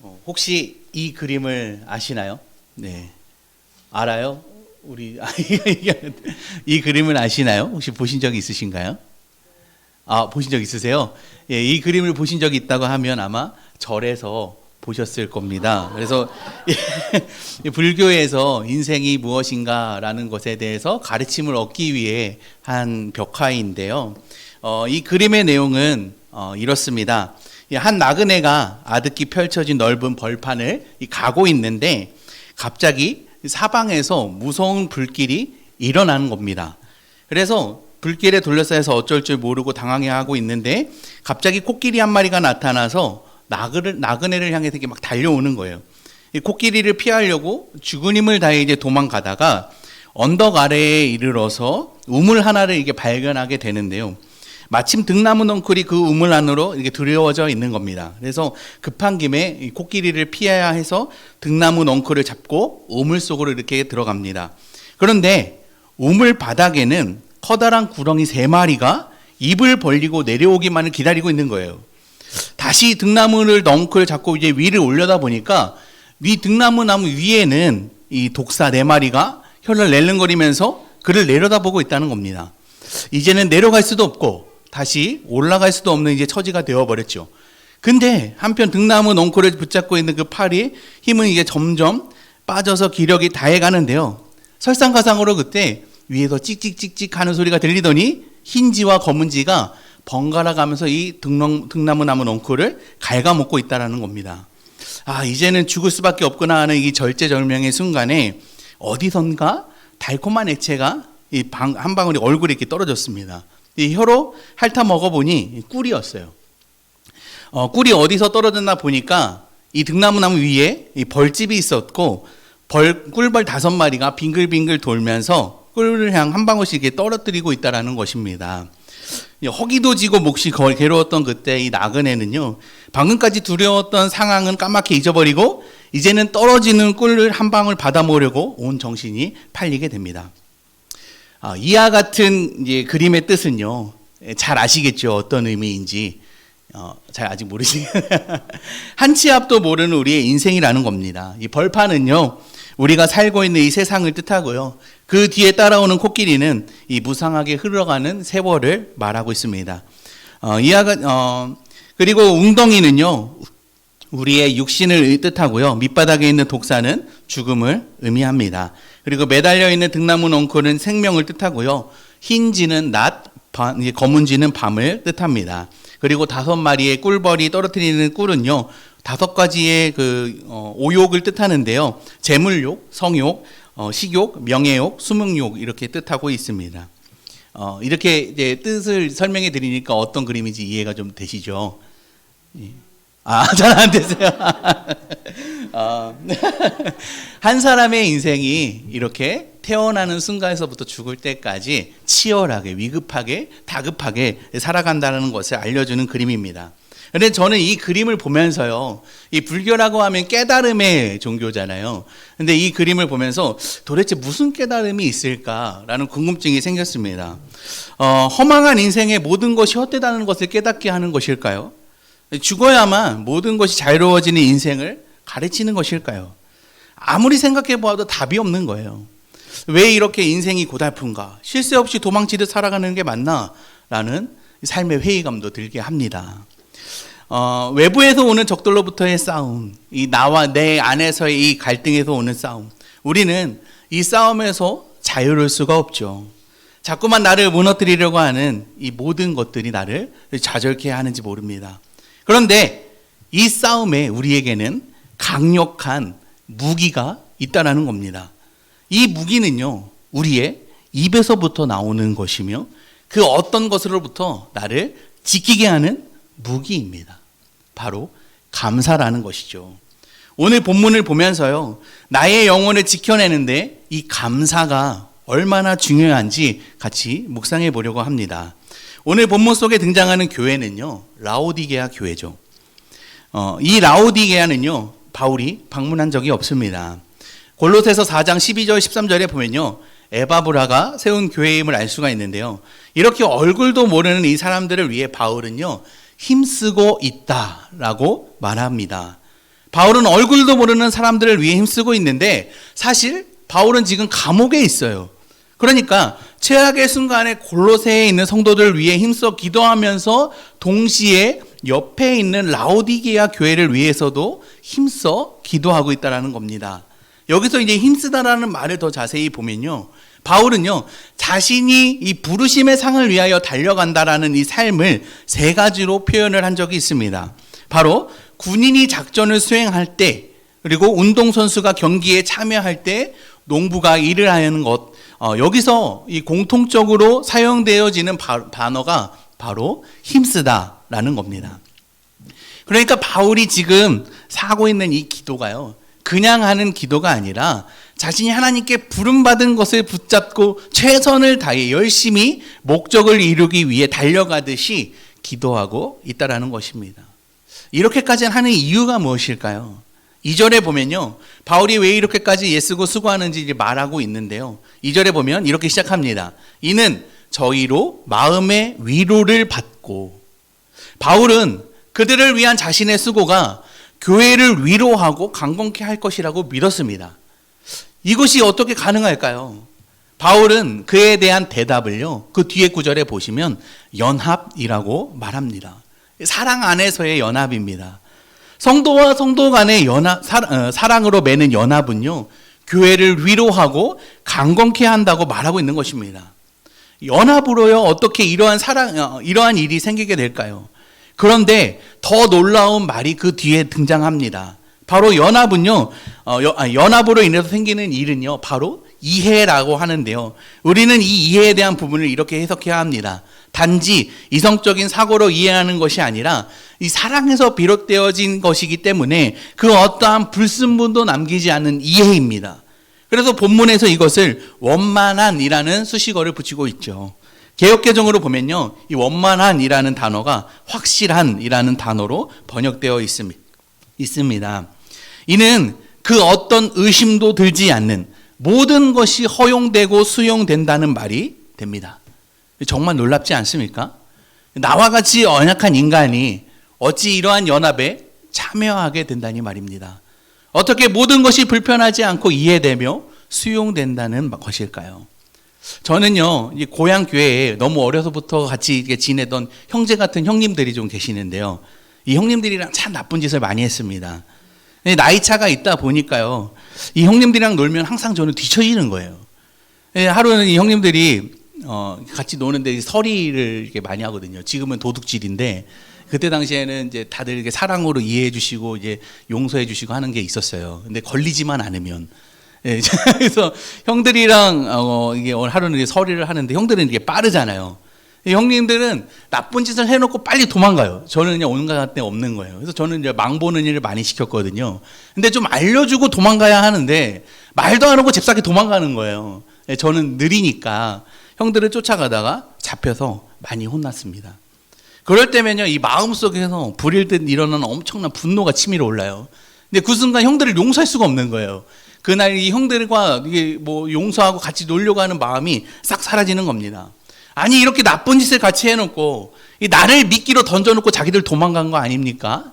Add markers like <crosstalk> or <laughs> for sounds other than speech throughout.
어, 혹시 이 그림을 아시나요? 네. 알아요? 우리 <laughs> 아, 이 그림을 아시나요? 혹시 보신 적 있으신가요? 아, 보신 적 있으세요? 예, 이 그림을 보신 적이 있다고 하면 아마 절에서 보셨을 겁니다. 그래서 이 <laughs> 불교에서 인생이 무엇인가라는 것에 대해서 가르침을 얻기 위해 한 벽화인데요. 어, 이 그림의 내용은 어, 이렇습니다. 이한 나그네가 아득히 펼쳐진 넓은 벌판을 이 가고 있는데 갑자기 사방에서 무서운 불길이 일어나는 겁니다. 그래서 불길에 둘러싸여서 어쩔 줄 모르고 당황해하고 있는데 갑자기 코끼리 한 마리가 나타나서 나그를, 나그네를 향해서 막 달려오는 거예요. 이 코끼리를 피하려고 죽은 힘을 다해 이제 도망가다가 언덕 아래에 이르러서 우물 하나를 이게 발견하게 되는데요. 마침 등나무 넝쿨이 그 우물 안으로 이렇게 들여워져 있는 겁니다. 그래서 급한 김에 이 코끼리를 피해야 해서 등나무 넝쿨을 잡고 우물 속으로 이렇게 들어갑니다. 그런데 우물 바닥에는 커다란 구렁이 세 마리가 입을 벌리고 내려오기만을 기다리고 있는 거예요. 다시 등나무를 넝쿨 잡고 이제 위를 올려다 보니까 위 등나무 나무 위에는 이 독사 네 마리가 혀를 낼름거리면서 그를 내려다보고 있다는 겁니다. 이제는 내려갈 수도 없고 다시 올라갈 수도 없는 이제 처지가 되어 버렸죠. 근데 한편 등나무 넝쿨을 붙잡고 있는 그 팔이 힘은 이게 점점 빠져서 기력이 다해 가는데요. 설상가상으로 그때 위에서 찍찍찍찍 하는 소리가 들리더니 흰지와 검은지가 번갈아 가면서 이 등렁, 등나무 나무 넝쿨을 갉아먹고 있다라는 겁니다. 아, 이제는 죽을 수밖에 없구나 하는 이 절제절명의 순간에 어디선가 달콤한 액체가 이 방, 한 방울이 얼굴에 이렇게 떨어졌습니다. 이 혀로 핥아 먹어보니 꿀이었어요. 어, 꿀이 어디서 떨어졌나 보니까 이 등나무 나무 위에 이 벌집이 있었고 벌 꿀벌 다섯 마리가 빙글빙글 돌면서 꿀을 향 한 방울씩 떨어뜨리고 있다라는 것입니다. 이 허기도 지고 거의 괴로웠던 그때 이 나그네는요 방금까지 두려웠던 상황은 까맣게 잊어버리고 이제는 떨어지는 꿀을 한 방울 받아 먹으려고 온 정신이 팔리게 됩니다. 아, 이와 같은 그림의 뜻은요 예, 잘 아시겠죠 어떤 의미인지 어, 잘 아직 모르시 한치 앞도 모르는 우리의 인생이라는 겁니다. 이 벌판은요 우리가 살고 있는 이 세상을 뜻하고요. 그 뒤에 따라오는 코끼리는 이 무상하게 흘러가는 세월을 말하고 있습니다. 어, 이하가 어, 그리고 웅덩이는요 우리의 육신을 뜻하고요. 밑바닥에 있는 독사는 죽음을 의미합니다. 그리고 매달려 있는 등나무 넝쿨은 생명을 뜻하고요. 흰지는 낮, 검은지는 밤을 뜻합니다. 그리고 다섯 마리의 꿀벌이 떨어뜨리는 꿀은요. 다섯 가지의 그 어, 오욕을 뜻하는데요. 재물욕, 성욕, 어, 식욕, 명예욕, 수명욕 이렇게 뜻하고 있습니다. 어, 이렇게 이제 뜻을 설명해 드리니까 어떤 그림인지 이해가 좀 되시죠? 예. 아, <laughs> 잘 안 되세요. <laughs> 어, <laughs> 한 사람의 인생이 이렇게 태어나는 순간에서부터 죽을 때까지 치열하게, 위급하게, 다급하게 살아간다는 것을 알려주는 그림입니다. 근데 저는 이 그림을 보면서요, 이 불교라고 하면 깨달음의 종교잖아요. 근데 이 그림을 보면서 도대체 무슨 깨달음이 있을까라는 궁금증이 생겼습니다. 어, 허망한 인생의 모든 것이 헛되다는 것을 깨닫게 하는 것일까요? 죽어야만 모든 것이 자유로워지는 인생을 가르치는 것일까요? 아무리 생각해 보아도 답이 없는 거예요. 왜 이렇게 인생이 고달픈가? 쉴새 없이 도망치듯 살아가는 게 맞나? 라는 삶의 회의감도 들게 합니다. 어, 외부에서 오는 적들로부터의 싸움, 이 나와 내 안에서의 이 갈등에서 오는 싸움. 우리는 이 싸움에서 자유로울 수가 없죠. 자꾸만 나를 무너뜨리려고 하는 이 모든 것들이 나를 좌절케 하는지 모릅니다. 그런데 이 싸움에 우리에게는 강력한 무기가 있다라는 겁니다. 이 무기는요, 우리의 입에서부터 나오는 것이며 그 어떤 것으로부터 나를 지키게 하는 무기입니다. 바로 감사라는 것이죠. 오늘 본문을 보면서요, 나의 영혼을 지켜내는데 이 감사가 얼마나 중요한지 같이 묵상해 보려고 합니다. 오늘 본문 속에 등장하는 교회는요, 라오디게아 교회죠. 어, 이 라오디게아는요, 바울이 방문한 적이 없습니다. 골로새서 4장 12절 13절에 보면요. 에바브라가 세운 교회임을 알 수가 있는데요. 이렇게 얼굴도 모르는 이 사람들을 위해 바울은요. 힘쓰고 있다라고 말합니다. 바울은 얼굴도 모르는 사람들을 위해 힘쓰고 있는데 사실 바울은 지금 감옥에 있어요. 그러니까 최악의 순간에 골로새에 있는 성도들을 위해 힘써 기도하면서 동시에 옆에 있는 라오디게아 교회를 위해서도 힘써 기도하고 있다라는 겁니다. 여기서 이제 힘쓰다라는 말을 더 자세히 보면요. 바울은요, 자신이 이 부르심의 상을 위하여 달려간다라는 이 삶을 세 가지로 표현을 한 적이 있습니다. 바로 군인이 작전을 수행할 때, 그리고 운동선수가 경기에 참여할 때, 농부가 일을 하는 것, 어, 여기서 이 공통적으로 사용되어지는 바, 단어가 바로 힘쓰다라는 겁니다. 그러니까 바울이 지금 사고 있는 이 기도가요. 그냥 하는 기도가 아니라 자신이 하나님께 부름받은 것을 붙잡고 최선을 다해 열심히 목적을 이루기 위해 달려가듯이 기도하고 있다라는 것입니다. 이렇게까지 하는 이유가 무엇일까요? 2절에 보면요. 바울이 왜 이렇게까지 예쓰고 수고하는지 말하고 있는데요. 2절에 보면 이렇게 시작합니다. 이는 저희로 마음의 위로를 받고 바울은 그들을 위한 자신의 수고가 교회를 위로하고 강건케 할 것이라고 믿었습니다. 이것이 어떻게 가능할까요? 바울은 그에 대한 대답을요, 그 뒤에 구절에 보시면 연합이라고 말합니다. 사랑 안에서의 연합입니다. 성도와 성도 간의 연합, 사랑으로 맺는 연합은요, 교회를 위로하고 강건케 한다고 말하고 있는 것입니다. 연합으로요, 어떻게 이러한 사랑, 어, 이러한 일이 생기게 될까요? 그런데 더 놀라운 말이 그 뒤에 등장합니다. 바로 연합은요, 어, 연합으로 인해서 생기는 일은요, 바로 이해라고 하는데요. 우리는 이 이해에 대한 부분을 이렇게 해석해야 합니다. 단지 이성적인 사고로 이해하는 것이 아니라 이 사랑에서 비롯되어진 것이기 때문에 그 어떠한 불순물도 남기지 않는 이해입니다. 그래서 본문에서 이것을 원만한이라는 수식어를 붙이고 있죠. 개혁개정으로 보면요, 이 원만한이라는 단어가 확실한이라는 단어로 번역되어 있습니다. 이는 그 어떤 의심도 들지 않는 모든 것이 허용되고 수용된다는 말이 됩니다. 정말 놀랍지 않습니까? 나와 같이 언약한 인간이 어찌 이러한 연합에 참여하게 된다니 말입니다. 어떻게 모든 것이 불편하지 않고 이해되며 수용된다는 것일까요? 저는요, 고향 교회에 너무 어려서부터 같이 지내던 형제 같은 형님들이 좀 계시는데요. 이 형님들이랑 참 나쁜 짓을 많이 했습니다. 나이 차가 있다 보니까요, 이 형님들이랑 놀면 항상 저는 뒤처지는 거예요. 하루는 이 형님들이 어, 같이 노는데 서리를 이렇게 많이 하거든요. 지금은 도둑질인데 그때 당시에는 이제 다들 이렇게 사랑으로 이해해 주시고 이제 용서해 주시고 하는 게 있었어요. 근데 걸리지만 않으면 예, <laughs> 그래서 형들이랑 어, 이게 오늘 하루는 서리를 하는데 형들은 이게 빠르잖아요. 형님들은 나쁜 짓을 해놓고 빨리 도망가요. 저는 그냥 온갖 데 없는 거예요. 그래서 저는 이제 망보는 일을 많이 시켰거든요. 근데 좀 알려주고 도망가야 하는데 말도 안 하고 잽싸게 도망가는 거예요. 예, 저는 느리니까 형들을 쫓아가다가 잡혀서 많이 혼났습니다. 그럴 때면요, 이 마음 속에서 불일 듯 일어나는 엄청난 분노가 치밀어 올라요. 근데 그 순간 형들을 용서할 수가 없는 거예요. 그날 이 형들과 이게 뭐 용서하고 같이 놀려고 하는 마음이 싹 사라지는 겁니다. 아니 이렇게 나쁜 짓을 같이 해놓고 이 나를 미끼로 던져놓고 자기들 도망간 거 아닙니까?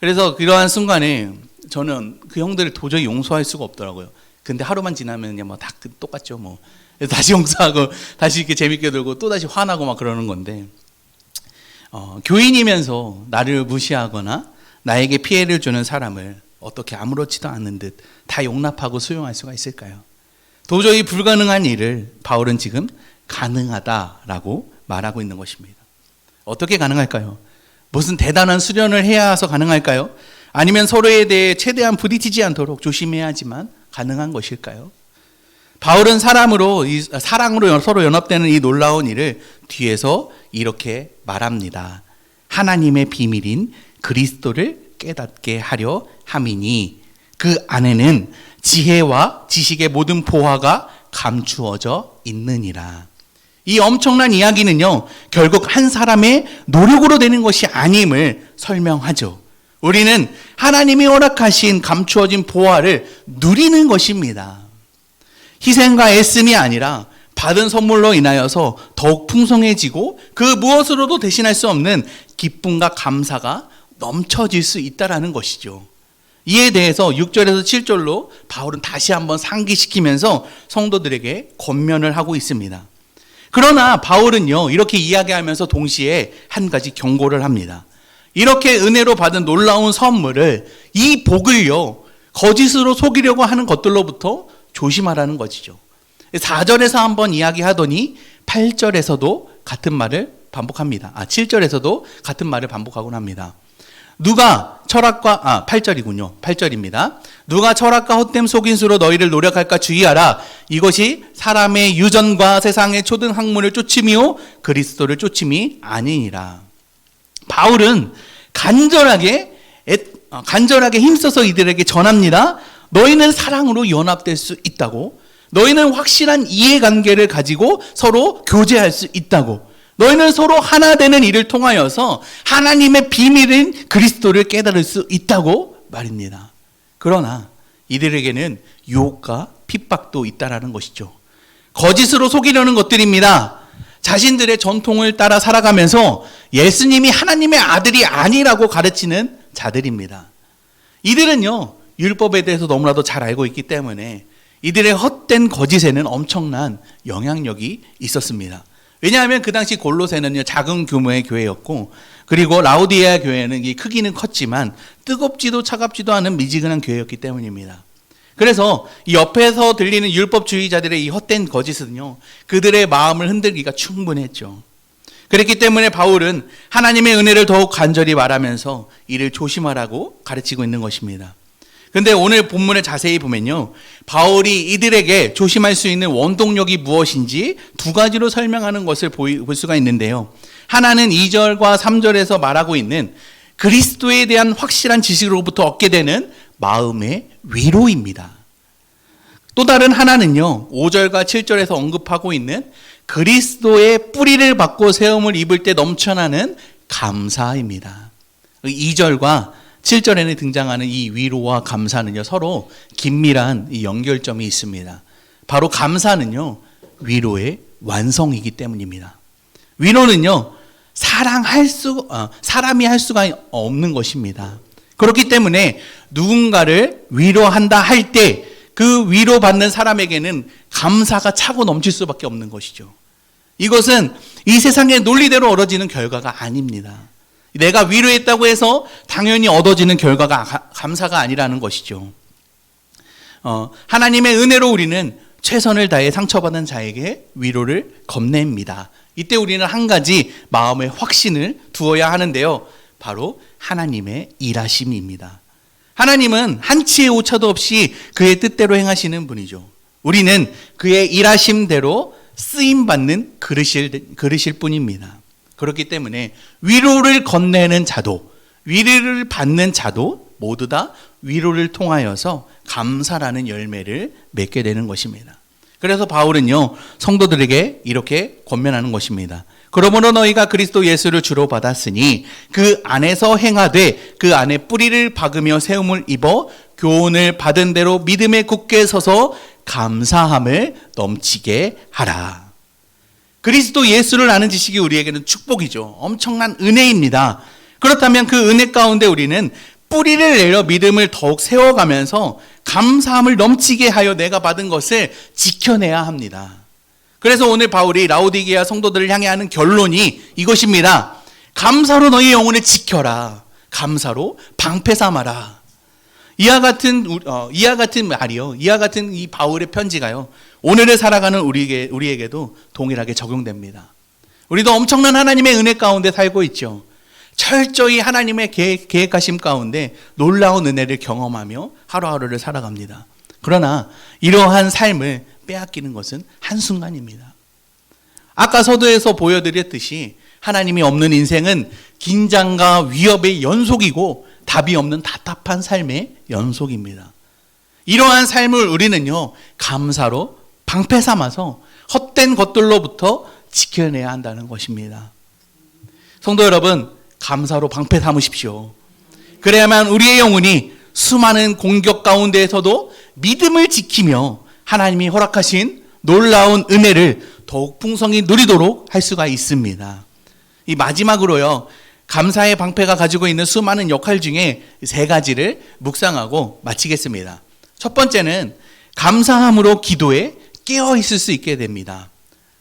그래서 그러한 순간에 저는 그 형들을 도저히 용서할 수가 없더라고요. 근데 하루만 지나면 뭐다 그 똑같죠 뭐. 다시 용서하고 다시 이렇게 재밌게 놀고 또 다시 화나고 막 그러는 건데 어, 교인이면서 나를 무시하거나 나에게 피해를 주는 사람을 어떻게 아무렇지도 않은 듯 다 용납하고 수용할 수가 있을까요? 도저히 불가능한 일을 바울은 지금 가능하다라고 말하고 있는 것입니다. 어떻게 가능할까요? 무슨 대단한 수련을 해야 해서 가능할까요? 아니면 서로에 대해 최대한 부딪히지 않도록 조심해야 하지만 가능한 것일까요? 바울은 사람으로 사랑으로 서로 연합되는 이 놀라운 일을 뒤에서 이렇게 말합니다. 하나님의 비밀인 그리스도를 깨닫게 하려 함이니 그 안에는 지혜와 지식의 모든 보화가 감추어져 있느니라. 이 엄청난 이야기는요, 결국 한 사람의 노력으로 되는 것이 아님을 설명하죠. 우리는 하나님이 허락하신 감추어진 보화를 누리는 것입니다. 희생과 애씀이 아니라 받은 선물로 인하여서 더욱 풍성해지고 그 무엇으로도 대신할 수 없는 기쁨과 감사가 넘쳐질 수 있다라는 것이죠. 이에 대해서 6절에서 7절로 바울은 다시 한번 상기시키면서 성도들에게 권면을 하고 있습니다. 그러나 바울은요, 이렇게 이야기하면서 동시에 한 가지 경고를 합니다. 이렇게 은혜로 받은 놀라운 선물을, 이 복을요, 거짓으로 속이려고 하는 것들로부터 조심하라는 것이죠. 4절에서 한번 이야기하더니 8절에서도 같은 말을 반복합니다. 아, 7절에서도 같은 말을 반복하곤 합니다. 누가 철학과 아 8절이군요. 8절입니다. 누가 철학과 헛됨 속인수로 너희를 노력할까 주의하라. 이것이 사람의 유전과 세상의 초등 학문을 쫓음이요 그리스도를 쫓음이 아니니라. 바울은 간절하게 간절하게 힘써서 이들에게 전합니다. 너희는 사랑으로 연합될 수 있다고. 너희는 확실한 이해관계를 가지고 서로 교제할 수 있다고. 너희는 서로 하나 되는 일을 통하여서 하나님의 비밀인 그리스도를 깨달을 수 있다고 말입니다. 그러나 이들에게는 유혹과 핍박도 있다라는 것이죠. 거짓으로 속이려는 것들입니다. 자신들의 전통을 따라 살아가면서 예수님이 하나님의 아들이 아니라고 가르치는 자들입니다. 이들은요, 율법에 대해서 너무나도 잘 알고 있기 때문에 이들의 헛된 거짓에는 엄청난 영향력이 있었습니다. 왜냐하면 그 당시 골로새는요, 작은 규모의 교회였고, 그리고 라우디아 교회는 이 크기는 컸지만 뜨겁지도 차갑지도 않은 미지근한 교회였기 때문입니다. 그래서 이 옆에서 들리는 율법주의자들의 이 헛된 거짓은요, 그들의 마음을 흔들기가 충분했죠. 그랬기 때문에 바울은 하나님의 은혜를 더욱 간절히 말하면서 이를 조심하라고 가르치고 있는 것입니다. 근데 오늘 본문을 자세히 보면요. 바울이 이들에게 조심할 수 있는 원동력이 무엇인지 두 가지로 설명하는 것을 볼 수가 있는데요. 하나는 2절과 3절에서 말하고 있는 그리스도에 대한 확실한 지식으로부터 얻게 되는 마음의 위로입니다. 또 다른 하나는요, 5절과 7절에서 언급하고 있는 그리스도의 뿌리를 받고 세움을 입을 때 넘쳐나는 감사입니다. 2절과 7절에는 등장하는 이 위로와 감사는요, 서로 긴밀한 이 연결점이 있습니다. 바로 감사는요, 위로의 완성이기 때문입니다. 위로는요, 사랑할 수, 어, 사람이 할 수가 없는 것입니다. 그렇기 때문에 누군가를 위로한다 할 때 그 위로받는 사람에게는 감사가 차고 넘칠 수밖에 없는 것이죠. 이것은 이 세상의 논리대로 얻어지는 결과가 아닙니다. 내가 위로했다고 해서 당연히 얻어지는 결과가 가- 감사가 아니라는 것이죠. 어, 하나님의 은혜로 우리는 최선을 다해 상처받은 자에게 위로를 건넵니다. 이때 우리는 한 가지 마음의 확신을 두어야 하는데요. 바로 하나님의 일하심입니다. 하나님은 한치의 오차도 없이 그의 뜻대로 행하시는 분이죠. 우리는 그의 일하심대로 쓰임 받는 그릇일, 그릇일 뿐입니다. 그렇기 때문에 위로를 건네는 자도, 위로를 받는 자도 모두 다 위로를 통하여서 감사라는 열매를 맺게 되는 것입니다. 그래서 바울은요, 성도들에게 이렇게 권면하는 것입니다. 그러므로 너희가 그리스도 예수를 주로 받았으니 그 안에서 행하되 그 안에 뿌리를 박으며 세움을 입어 교훈을 받은 대로 믿음에 굳게 서서 감사함을 넘치게 하라. 그리스도 예수를 아는 지식이 우리에게는 축복이죠. 엄청난 은혜입니다. 그렇다면 그 은혜 가운데 우리는 뿌리를 내려 믿음을 더욱 세워가면서 감사함을 넘치게 하여 내가 받은 것을 지켜내야 합니다. 그래서 오늘 바울이 라우디게아 성도들을 향해 하는 결론이 이것입니다. 감사로 너희 영혼을 지켜라. 감사로 방패 삼아라. 이와 같은 우- 어, 이와 같은 말이요. 이와 같은 이 바울의 편지가요. 오늘을 살아가는 우리에게 우리에게도 동일하게 적용됩니다. 우리도 엄청난 하나님의 은혜 가운데 살고 있죠. 철저히 하나님의 계획, 계획하심 가운데 놀라운 은혜를 경험하며 하루하루를 살아갑니다. 그러나 이러한 삶을 빼앗기는 것은 한순간입니다. 아까 서두에서 보여드렸듯이 하나님이 없는 인생은 긴장과 위협의 연속이고 답이 없는 답답한 삶의 연속입니다. 이러한 삶을 우리는요, 감사로 방패 삼아서 헛된 것들로부터 지켜내야 한다는 것입니다. 성도 여러분, 감사로 방패 삼으십시오. 그래야만 우리의 영혼이 수많은 공격 가운데에서도 믿음을 지키며 하나님이 허락하신 놀라운 은혜를 더욱 풍성히 누리도록 할 수가 있습니다. 이 마지막으로요, 감사의 방패가 가지고 있는 수많은 역할 중에 세 가지를 묵상하고 마치겠습니다. 첫 번째는 감사함으로 기도에 깨어 있을 수 있게 됩니다.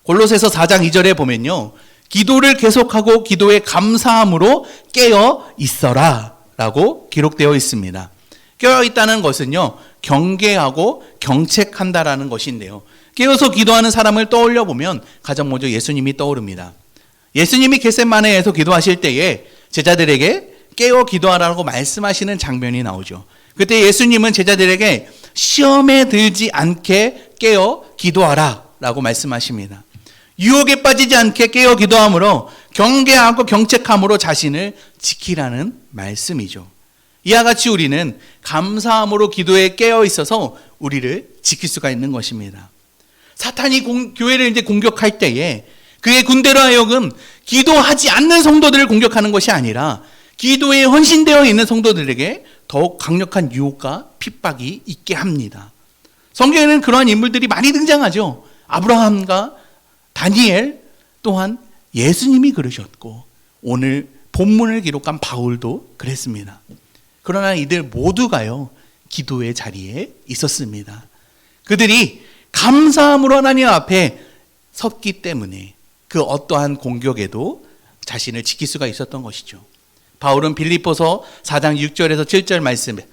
골로새서 4장 2절에 보면요. 기도를 계속하고 기도에 감사함으로 깨어 있어라 라고 기록되어 있습니다. 깨어 있다는 것은요. 경계하고 경책한다라는 것인데요. 깨어서 기도하는 사람을 떠올려 보면 가장 먼저 예수님이 떠오릅니다. 예수님이 겟셋마네에서 기도하실 때에 제자들에게 깨어 기도하라고 말씀하시는 장면이 나오죠. 그때 예수님은 제자들에게 시험에 들지 않게 깨어 기도하라 라고 말씀하십니다. 유혹에 빠지지 않게 깨어 기도함으로 경계하고 경책함으로 자신을 지키라는 말씀이죠. 이와 같이 우리는 감사함으로 기도에 깨어 있어서 우리를 지킬 수가 있는 것입니다. 사탄이 공, 교회를 이제 공격할 때에 그의 군대로 하여금 기도하지 않는 성도들을 공격하는 것이 아니라 기도에 헌신되어 있는 성도들에게 더욱 강력한 유혹과 핍박이 있게 합니다. 성경에는 그러한 인물들이 많이 등장하죠. 아브라함과 다니엘 또한 예수님이 그러셨고 오늘 본문을 기록한 바울도 그랬습니다. 그러나 이들 모두가요 기도의 자리에 있었습니다. 그들이 감사함으로 하나님 앞에 섰기 때문에 그 어떠한 공격에도 자신을 지킬 수가 있었던 것이죠. 바울은 빌립보서 4장 6절에서 7절 말씀에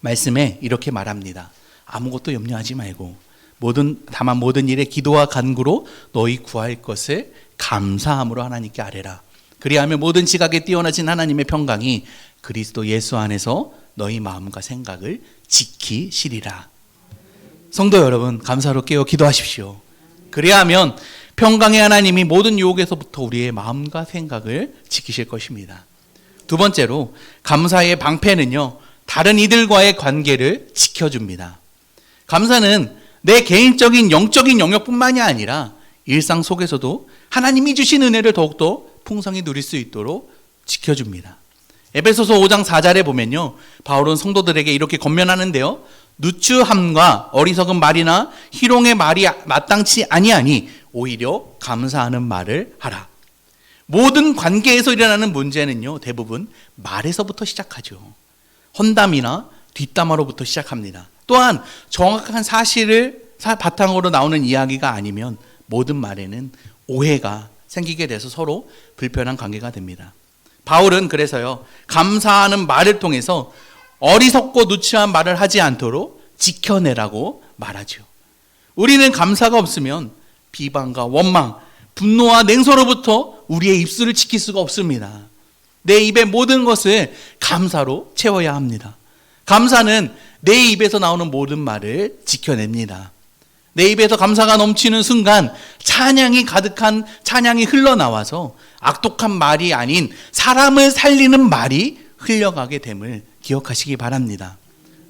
말씀에 이렇게 말합니다. 아무것도 염려하지 말고 모든 다만 모든 일에 기도와 간구로 너희 구할 것을 감사함으로 하나님께 아뢰라. 그리하면 모든 지각에 뛰어나신 하나님의 평강이 그리스도 예수 안에서 너희 마음과 생각을 지키시리라. 성도 여러분, 감사로 깨어 기도하십시오. 그리하면 평강의 하나님이 모든 유혹에서부터 우리의 마음과 생각을 지키실 것입니다. 두 번째로 감사의 방패는요. 다른 이들과의 관계를 지켜줍니다. 감사는 내 개인적인 영적인 영역뿐만이 아니라 일상 속에서도 하나님이 주신 은혜를 더욱더 풍성히 누릴 수 있도록 지켜줍니다. 에베소서 5장 4절에 보면요. 바울은 성도들에게 이렇게 권면하는데요. 누추함과 어리석은 말이나 희롱의 말이 마땅치 아니하니 오히려 감사하는 말을 하라. 모든 관계에서 일어나는 문제는요. 대부분 말에서부터 시작하죠. 헌담이나 뒷담화로부터 시작합니다. 또한 정확한 사실을 바탕으로 나오는 이야기가 아니면 모든 말에는 오해가 생기게 돼서 서로 불편한 관계가 됩니다. 바울은 그래서요, 감사하는 말을 통해서 어리석고 누추한 말을 하지 않도록 지켜내라고 말하죠. 우리는 감사가 없으면 비방과 원망, 분노와 냉소로부터 우리의 입술을 지킬 수가 없습니다. 내 입의 모든 것을 감사로 채워야 합니다. 감사는 내 입에서 나오는 모든 말을 지켜냅니다. 내 입에서 감사가 넘치는 순간 찬양이 가득한 찬양이 흘러나와서 악독한 말이 아닌 사람을 살리는 말이 흘려가게 됨을 기억하시기 바랍니다.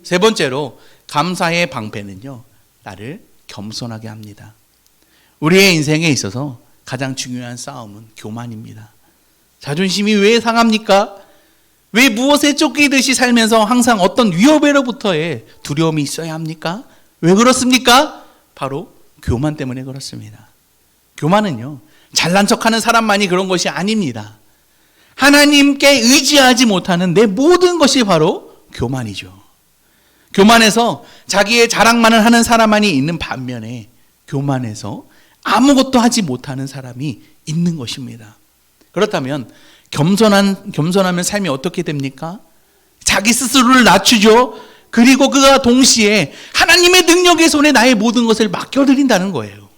세 번째로 감사의 방패는요, 나를 겸손하게 합니다. 우리의 인생에 있어서 가장 중요한 싸움은 교만입니다. 자존심이 왜 상합니까? 왜 무엇에 쫓기듯이 살면서 항상 어떤 위협으로부터의 두려움이 있어야 합니까? 왜 그렇습니까? 바로 교만 때문에 그렇습니다. 교만은요, 잘난 척 하는 사람만이 그런 것이 아닙니다. 하나님께 의지하지 못하는 내 모든 것이 바로 교만이죠. 교만해서 자기의 자랑만을 하는 사람만이 있는 반면에 교만해서 아무것도 하지 못하는 사람이 있는 것입니다. 그렇다면 겸손한 겸손하면 삶이 어떻게 됩니까? 자기 스스로를 낮추죠. 그리고 그가 동시에 하나님의 능력의 손에 나의 모든 것을 맡겨드린다는 거예요.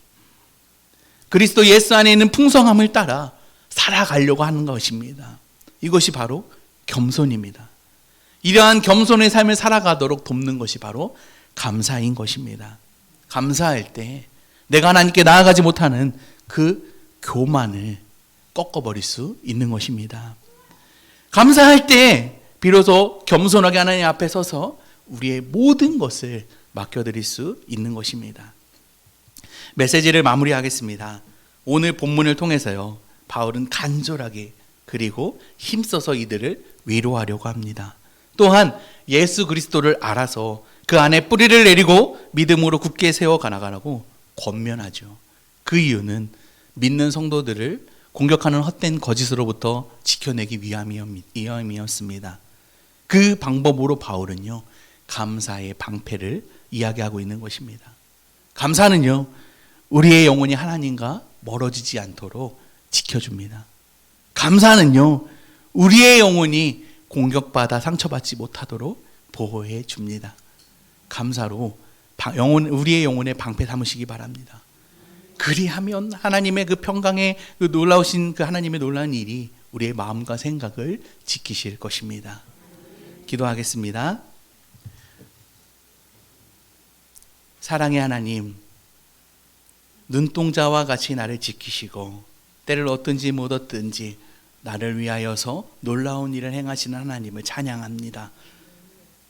그리스도 예수 안에 있는 풍성함을 따라 살아가려고 하는 것입니다. 이것이 바로 겸손입니다. 이러한 겸손의 삶을 살아가도록 돕는 것이 바로 감사인 것입니다. 감사할 때 내가 하나님께 나아가지 못하는 그 교만을 꺾어버릴 수 있는 것입니다. 감사할 때 비로소 겸손하게 하나님 앞에 서서 우리의 모든 것을 맡겨드릴 수 있는 것입니다. 메시지를 마무리하겠습니다. 오늘 본문을 통해서요, 바울은 간절하게 그리고 힘써서 이들을 위로하려고 합니다. 또한 예수 그리스도를 알아서 그 안에 뿌리를 내리고 믿음으로 굳게 세워 가나가라고 권면하죠. 그 이유는 믿는 성도들을 공격하는 헛된 거짓으로부터 지켜내기 위함이었- 위함이었습니다. 그 방법으로 바울은요 감사의 방패를 이야기하고 있는 것입니다. 감사는요 우리의 영혼이 하나님과 멀어지지 않도록 지켜줍니다. 감사는요 우리의 영혼이 공격받아 상처받지 못하도록 보호해 줍니다. 감사로 방- 영혼 우리의 영혼의 방패 삼으시기 바랍니다. 그리하면 하나님의 그 평강의 그 놀라우신 그 하나님의 놀라운 일이 우리의 마음과 생각을 지키실 것입니다. 기도하겠습니다. 사랑의 하나님, 눈동자와 같이 나를 지키시고 때를 얻든지 못 얻든지 나를 위하여서 놀라운 일을 행하시는 하나님을 찬양합니다.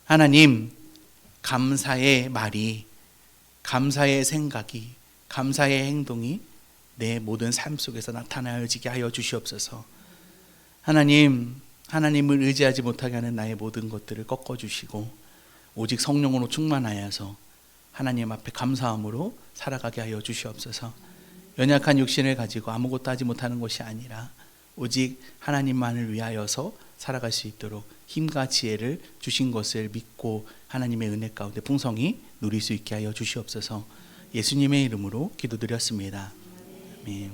하나님, 감사의 말이, 감사의 생각이, 감사의 행동이 내 모든 삶 속에서 나타나지게 하여 주시옵소서. 하나님, 하나님을 의지하지 못하게 하는 나의 모든 것들을 꺾어 주시고 오직 성령으로 충만하여서 하나님 앞에 감사함으로 살아가게 하여 주시옵소서. 연약한 육신을 가지고 아무것도 하지 못하는 것이 아니라 오직 하나님만을 위하여서 살아갈 수 있도록 힘과 지혜를 주신 것을 믿고 하나님의 은혜 가운데 풍성히 누릴 수 있게 하여 주시옵소서. 예수님의 이름으로 기도드렸습니다. 아멘.